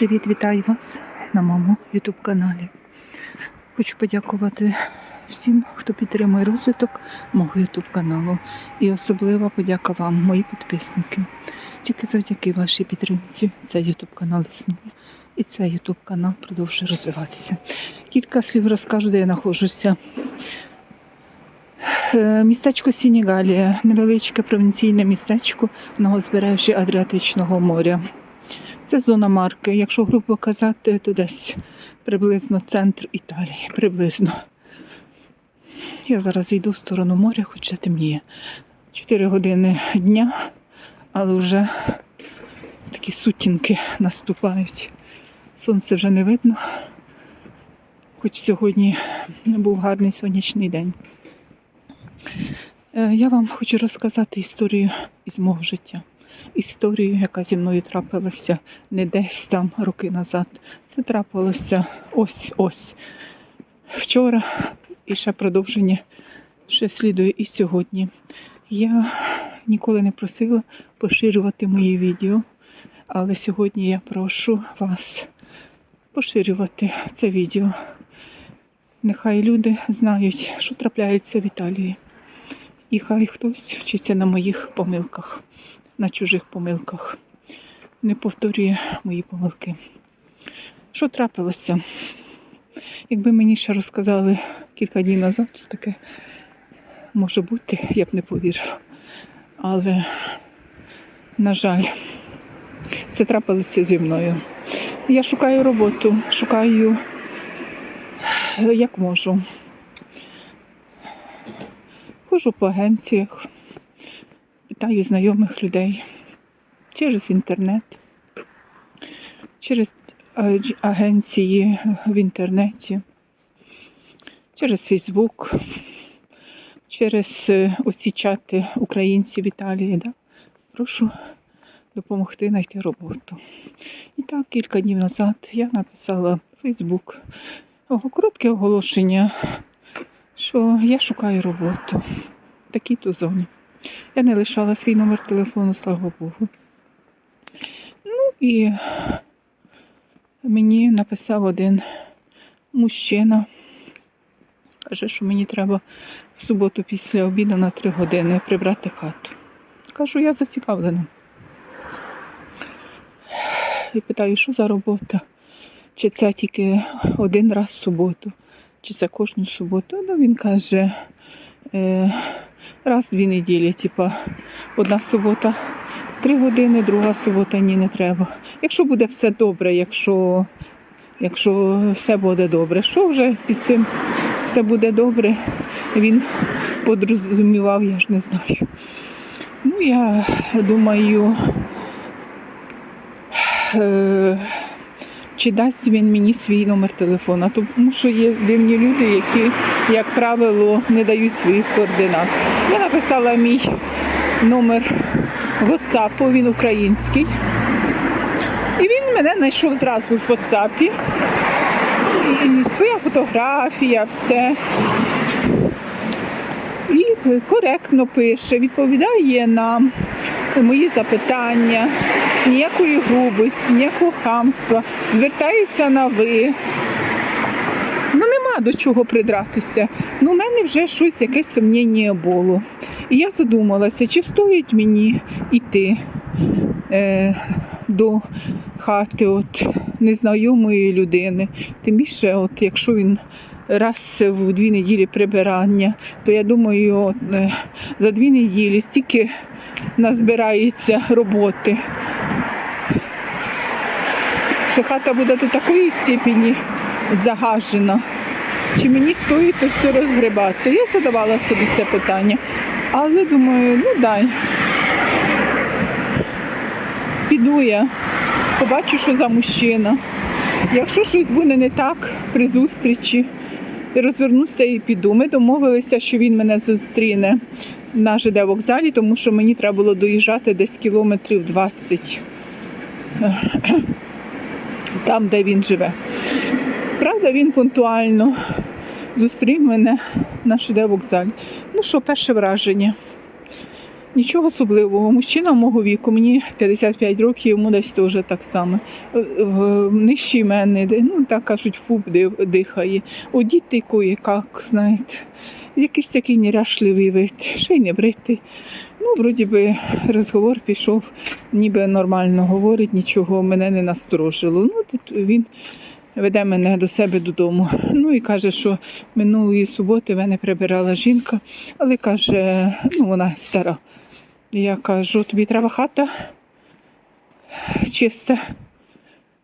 привіт, вітаю вас на моєму YouTube каналі. Хочу подякувати всім, хто підтримує розвиток мого YouTube каналу. І особлива подяка вам, мої підписники. Тільки завдяки вашій підтримці цей YouTube канал існує. І цей YouTube канал продовжує розвиватися. Кілька слів розкажу, де я знаходжуся. Е, Містечко Сінігалія, невеличке провінційне містечко на узбережжі Адріатичного моря. Це зона марки. Якщо грубо казати, то десь приблизно центр Італії. Приблизно. Я зараз йду в сторону моря, хоча темніє. 4 години дня, але вже такі сутінки наступають. Сонце вже не видно. Хоч сьогодні був гарний сонячний день. Е, Я вам хочу розказати історію із мого життя. Історію, яка зі мною трапилася не десь там роки назад. Це трапилося ось-ось. Вчора і ще продовження ще слідує і сьогодні. Я ніколи не просила поширювати мої відео, але сьогодні я прошу вас поширювати це відео. Нехай люди знають, що трапляється в Італії. І хай хтось вчиться на моїх помилках, на чужих помилках. Не повторює мої помилки. Що трапилося? Якби мені ще розказали кілька днів назад, що таке може бути, я б не повірила. Але, на жаль, це трапилося зі мною. Я шукаю роботу, шукаю як можу. Хожу по агенціях, питаю знайомих людей через інтернет, через е, агенції в інтернеті, через Фейсбук, через е, оці чати українців в Італії. Да? Прошу допомогти знайти роботу. І так, кілька днів назад я написала в Фейсбук коротке оголошення, що я шукаю роботу в такій-то зоні. Я не лишала свій номер телефону, слава Богу. Ну і мені написав один мужчина. Каже, що мені треба в суботу після обіду на три години прибрати хату. Кажу, я зацікавлена. І питаю, що за робота? Чи це тільки один раз в суботу, чи це кожну суботу? Ну, він каже, е, раз в дві неділі, типа одна субота три години, друга субота ні, не треба. Якщо буде все добре, якщо, якщо все буде добре, що вже під цим все буде добре, він подрозумівав, я ж не знаю. Ну, я думаю, е, чи дасть він мені свій номер телефона, тому що є дивні люди, які, як правило, не дають своїх координат. Я написала мій номер WhatsApp, він український. І він мене знайшов зразу в WhatsApp. І своя фотографія, все. І коректно пише, відповідає на мої запитання, ніякої грубості, ніякого хамства, звертається на ви. Ну, нема до чого придратися. Ну, у мене вже щось, якесь сумніння було. І я задумалася, чи стоїть мені йти е, до хати от незнайомої людини. Тим більше, от, якщо він раз в дві неділі прибирання, то я думаю, е, за дві неділі стільки назбирається роботи. Що хата буде до такої степені загажена. Чи мені стоїть то все розгребати? Я задавала собі це питання. Але думаю, ну дай. Піду я, побачу, що за мужчина. Якщо щось буде не так при зустрічі, розвернуся і піду. Ми домовилися, що він мене зустріне на ЖД вокзалі, тому що мені треба було доїжджати десь кілометрів 20 там, де він живе. Правда, він пунктуально зустрів мене на ЖД вокзалі. Ну що, перше враження. Нічого особливого. Мужчина мого віку, мені 55 років, йому десь теж так само. Е, в- Нижчий мене, ну так кажуть, фуб дихає. Одітий кое-як, знаєте. Якийсь такий неряшливий вид, ще й не бритий. Ну, вроді би, розговор пішов, ніби нормально говорить, нічого мене не насторожило. Ну, він веде мене до себе додому. Ну і каже, що минулої суботи мене прибирала жінка, але каже, ну вона стара. Я кажу, тобі треба хата чиста,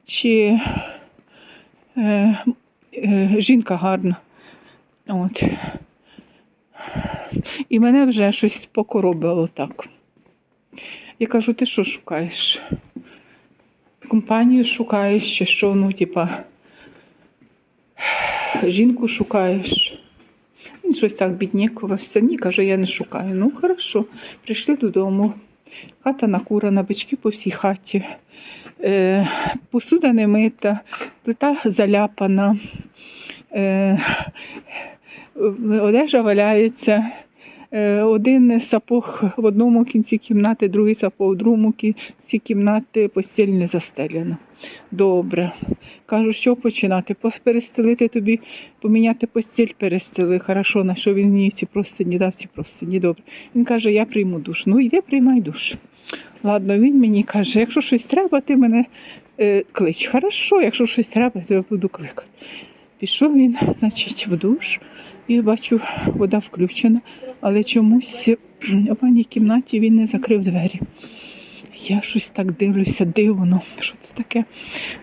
чи е, е, жінка гарна. От. І мене вже щось покоробило так. Я кажу, ти що шукаєш? Компанію шукаєш, чи що, ну, типа, жінку шукаєш. Він щось так біднікувався. Ні, каже, я не шукаю. Ну, хорошо. Прийшли додому. Хата накурена, бички по всій хаті. Е, посуда не мита, плита заляпана. Е, одежа валяється. Е, Один сапог в одному кінці кімнати, другий сапог в другому кінці кімнати, постіль не застелена. Добре. Кажу, що починати? Перестелити тобі, поміняти постіль, перестели. Хорошо, на що він мені ці простині дав ці простині. Добре. Він каже, я прийму душ. Ну, йди, приймай душ. Ладно, він мені каже, якщо щось треба, ти мене е, клич. Хорошо, якщо щось треба, я тебе буду кликати. Пішов він, значить, в душ і бачу, вода включена, але чомусь у паній кімнаті він не закрив двері. Я щось так дивлюся, дивно, що це таке.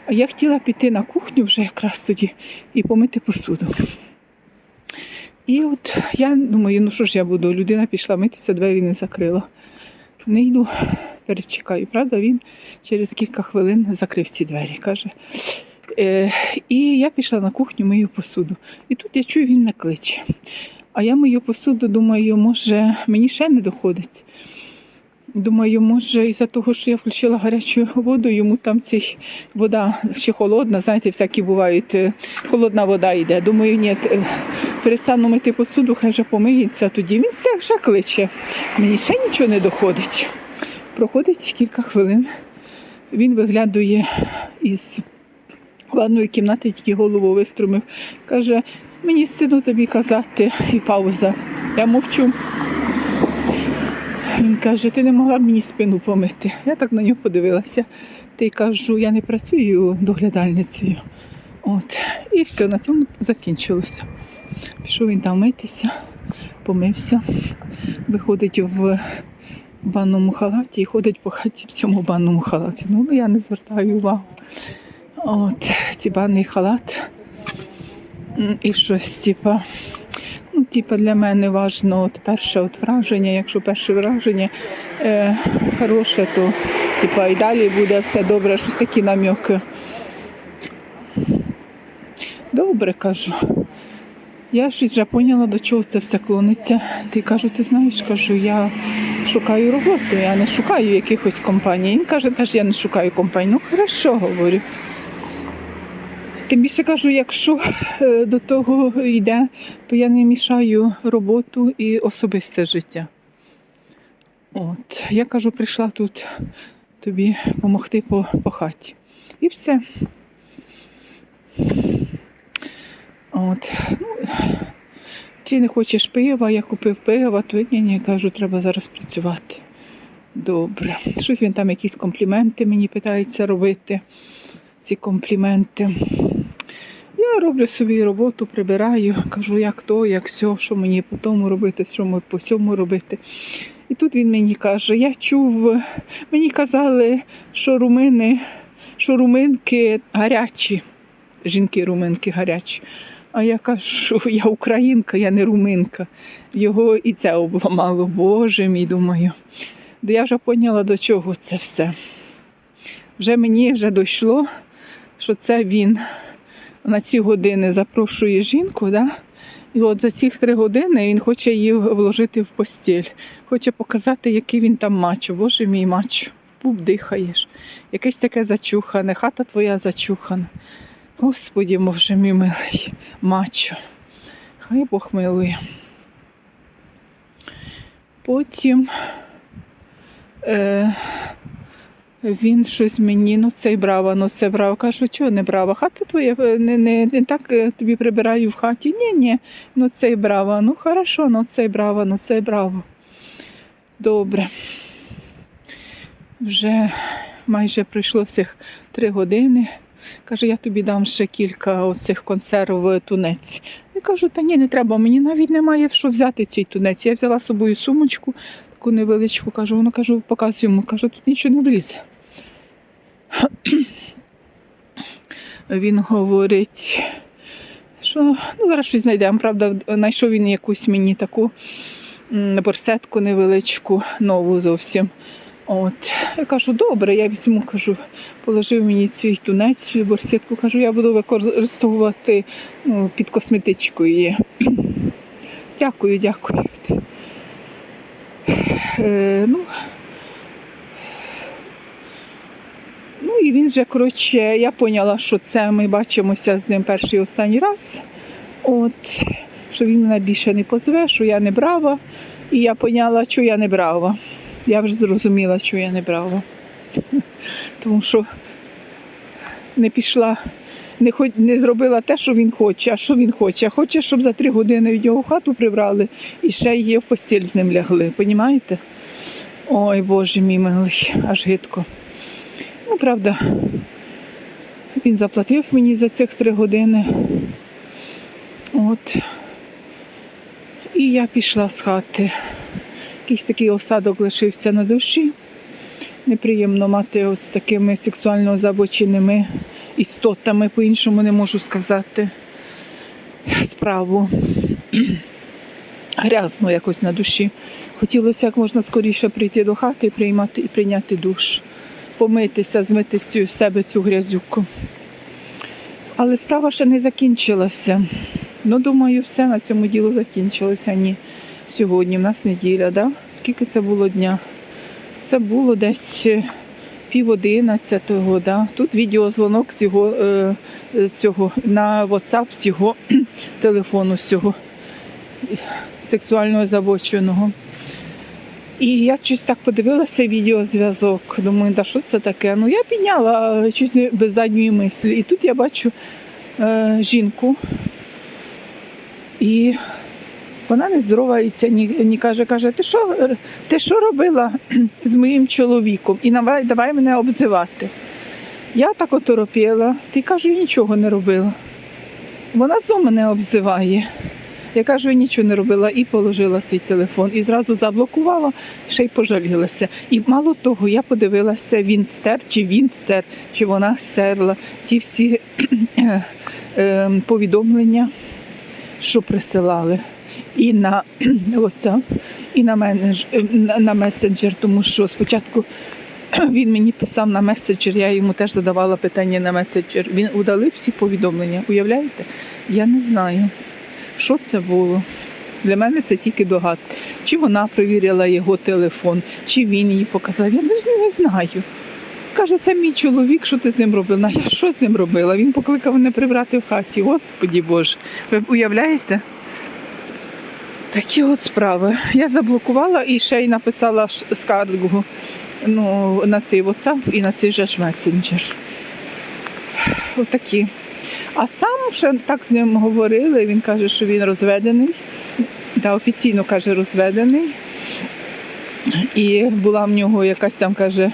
А я хотіла піти на кухню вже якраз тоді і помити посуду. І от я думаю, ну що ж я буду, людина пішла митися, двері не закрила. Не йду, перечекаю. Правда, він через кілька хвилин закрив ці двері. Каже. Е, і я пішла на кухню, мию посуду. І тут я чую, він не кличе. А я мию посуду, думаю, може, мені ще не доходить. Думаю, може, із-за того, що я включила гарячу воду, йому там цей вода ще холодна, знаєте, всякі бувають, е, холодна вода йде. Думаю, ні, е, перестану мити посуду, хай вже помиється, тоді він все ще кличе. Мені ще нічого не доходить. Проходить кілька хвилин. Він виглядує із ванної кімнати, тільки голову виструмив. Каже, мені стидно тобі казати, і пауза. Я мовчу. Він каже, ти не могла б мені спину помити. Я так на нього подивилася. Ти кажу, я не працюю доглядальницею. От. І все, на цьому закінчилося. Пішов він там митися, помився, виходить в банному халаті і ходить по хаті в цьому банному халаті. Ну, я не звертаю увагу. От, ці халат. І щось, типа, ну, типа для мене важно от перше от враження. Якщо перше враження е, хороше, то типа, і далі буде все добре, щось такі наміки. Добре кажу. Я щось вже поняла, до чого це все клониться. Ти кажу, ти знаєш, кажу, я шукаю роботу, я не шукаю якихось компаній. Він каже, теж я не шукаю компаній. Ну, хорошо, говорю. Тим більше кажу, якщо е, до того йде, то я не мішаю роботу і особисте життя. От, я кажу, прийшла тут тобі допомогти по, по хаті. І все. От. Ну, чи не хочеш пива, я купив пива, то ні, ні, кажу, треба зараз працювати. Добре. Щось він там якісь компліменти мені питається робити. Ці компліменти. Я роблю собі роботу, прибираю, кажу, як то, як все, що мені по тому робити, що мені по цьому робити. І тут він мені каже: я чув, мені казали, що румини, що руминки гарячі, жінки руминки гарячі. А я кажу, я українка, я не руминка. Його і це обламало. Боже мій, думаю. Я вже поняла, до чого це все. Вже мені вже дійшло, що це він на ці години запрошує жінку, да? і от за ці три години він хоче її вложити в постіль, хоче показати, який він там мачо. Боже мій мачо, пуп дихаєш. Якесь таке зачухане, хата твоя зачухана. Господі, може, мій милий мачо. Хай Бог милує. Потім Е, він щось мені, ну цей брава, ну це брава. Кажу, чого не брава? Хата твоя е, не, не, не так е, тобі прибираю в хаті. Ні, ні, ну цей брава. Ну хорошо, ну цей брава, ну цей браво. Добре. Вже майже пройшло цих три години. Каже, я тобі дам ще кілька оцих консерв е, тунець. Я кажу, та ні, не треба, мені навіть немає що взяти цей тунець. Я взяла з собою сумочку, таку невеличку, кажу, воно кажу, показую йому, кажу, тут нічого не влізе. Він говорить, що ну, зараз щось знайдемо. Правда, знайшов він якусь мені таку борсетку невеличку, нову зовсім. От, я кажу, добре, я візьму, кажу, положив мені цю тунець, цю борсетку, кажу, я буду використовувати ну, під косметичку її. Дякую, дякую. Е, ну, ну і він же, коротше, я поняла, що це ми бачимося з ним перший і останній раз. От, що він мене більше не позве, що я не брава. І я поняла, що я не брава. Я вже зрозуміла, що я не брава. Тому що не пішла, не, хоч, не зробила те, що він хоче. А що він хоче? Хоче, щоб за три години від нього хату прибрали і ще її в постіль з ним лягли. Понімаєте? Ой, Боже мій милий, аж гидко. Ну, правда, він заплатив мені за цих три години. От. І я пішла з хати. Якийсь такий осадок лишився на душі. Неприємно мати ось такими сексуально озабоченими істотами, по-іншому не можу сказати. Справу. Грязно якось на душі. Хотілося як можна скоріше прийти до хати і приймати і прийняти душ, помитися, змити з себе цю грязюку. Але справа ще не закінчилася. Ну, думаю, все на цьому діло закінчилося. Ні. Сьогодні в нас неділя, да? Скільки це було дня? Це було десь е, пів одинадцятого. Да? Тут відеозвонок з його е, з цього на WhatsApp з його телефону, з цього е, сексуально озабоченого. І я щось так подивилася відеозв'язок. Думаю, да що це таке? Ну я підняла е, щось без задньої мислі. І тут я бачу е, жінку. І вона не здоровається, ні, ні каже, каже, ти що, ти що робила з моїм чоловіком? І давай, давай мене обзивати. Я так оторопіла, ти кажу, нічого не робила. Вона знову мене обзиває. Я кажу, нічого не робила і положила цей телефон. І зразу заблокувала, ще й пожалілася. І мало того, я подивилася, він стер, чи він стер, чи вона стерла ті всі е, е, повідомлення, що присилали. І на WhatsApp, і на, менедж, е, на, на месенджер, тому що спочатку він мені писав на месенджер, я йому теж задавала питання на месенджер. Він удалив всі повідомлення. Уявляєте? Я не знаю, що це було. Для мене це тільки догадки. Чи вона перевірила його телефон, чи він їй показав. Я навіть не знаю. Каже, це мій чоловік, що ти з ним робила? Я що з ним робила? Він покликав мене прибрати в хаті. Господі Боже. Ви уявляєте? Такі от справи. Я заблокувала і ще й написала скаргу ну, на цей WhatsApp і на цей же месенджер. Отакі. А сам ще так з ним говорили. Він каже, що він розведений. Да, офіційно каже, розведений. І була в нього якась там, каже,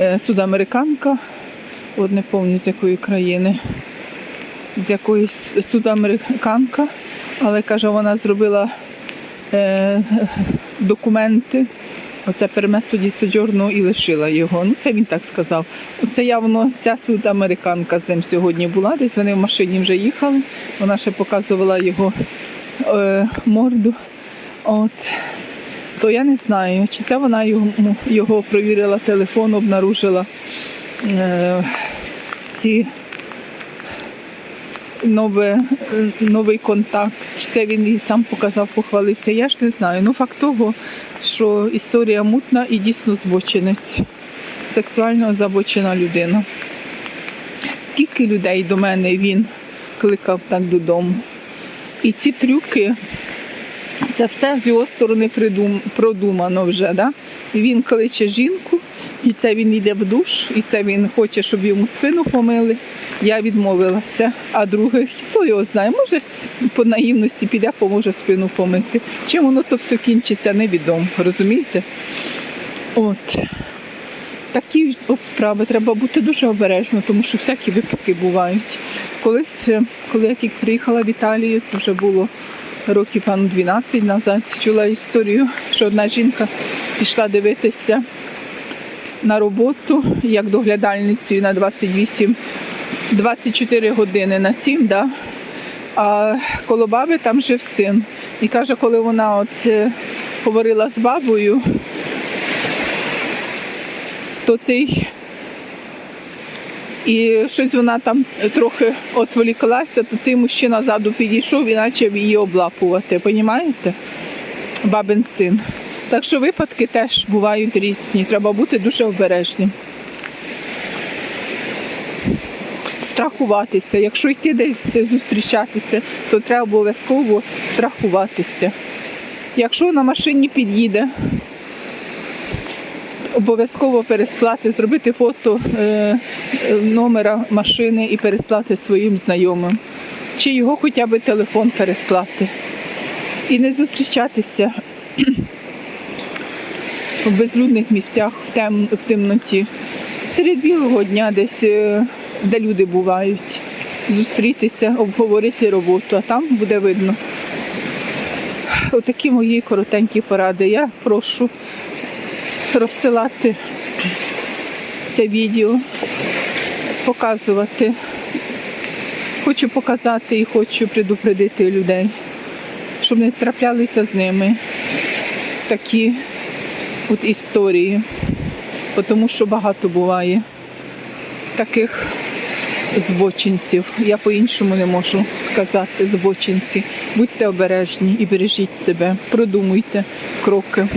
е, судамериканка, от не пам'ятаю з якої країни, з якоїсь судамериканка, але каже, вона зробила е, документи. Оце перме судді Соджорну і лишила його. Ну, це він так сказав. Це явно ця судамериканка з ним сьогодні була. Десь вони в машині вже їхали. Вона ще показувала його е, морду. От. То я не знаю, чи це вона його, його провірила телефон, обнаружила е, ці нове, новий контакт. Чи це він їй сам показав, похвалився. Я ж не знаю. Ну, факт того, що історія мутна і дійсно збочинець. Сексуально забочена людина. Скільки людей до мене він кликав так додому. І ці трюки, це все з його сторони придум, продумано вже. Да? Він кличе жінку, і це він йде в душ, і це він хоче, щоб йому спину помили. Я відмовилася. А другий, хто його знає, може по наївності піде, поможе спину помити. Чим воно то все кінчиться, невідомо. Розумієте? От. Такі от справи треба бути дуже обережно, тому що всякі випадки бувають. Колись, е, коли я тільки приїхала в Італію, це вже було років певно, 12 назад, чула історію, що одна жінка пішла дивитися на роботу як доглядальницею на 28 24 години на 7, да? а коло баби там жив син. І каже, коли вона от е, говорила з бабою, то цей. І щось вона там трохи отволіклася, то цей мужчина ззаду підійшов і почав її облапувати. Понімаєте? Бабин син. Так що випадки теж бувають різні. Треба бути дуже обережним. Страхуватися. Якщо йти десь зустрічатися, то треба обов'язково страхуватися. Якщо на машині під'їде, обов'язково переслати, зробити фото е, е, номера машини і переслати своїм знайомим. Чи його хоча б телефон переслати. І не зустрічатися в безлюдних місцях в, тем, в темноті. Серед білого дня десь, е, де люди бувають, зустрітися, обговорити роботу, а там буде видно. Отакі мої коротенькі поради. Я прошу розсилати це відео, показувати. Хочу показати і хочу предупредити людей, щоб не траплялися з ними такі от історії, тому що багато буває таких збочинців. Я по-іншому не можу сказати збочинці. Будьте обережні і бережіть себе, продумуйте кроки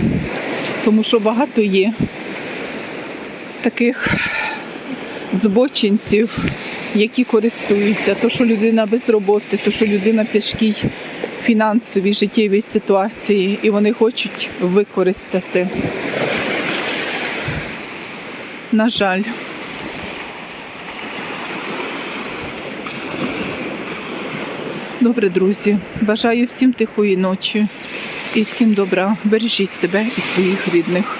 тому що багато є таких збочинців, які користуються, то, що людина без роботи, то, що людина тяжкій фінансовій життєвій ситуації, і вони хочуть використати. На жаль. Добре, друзі. Бажаю всім тихої ночі і всім добра. Бережіть себе і своїх рідних.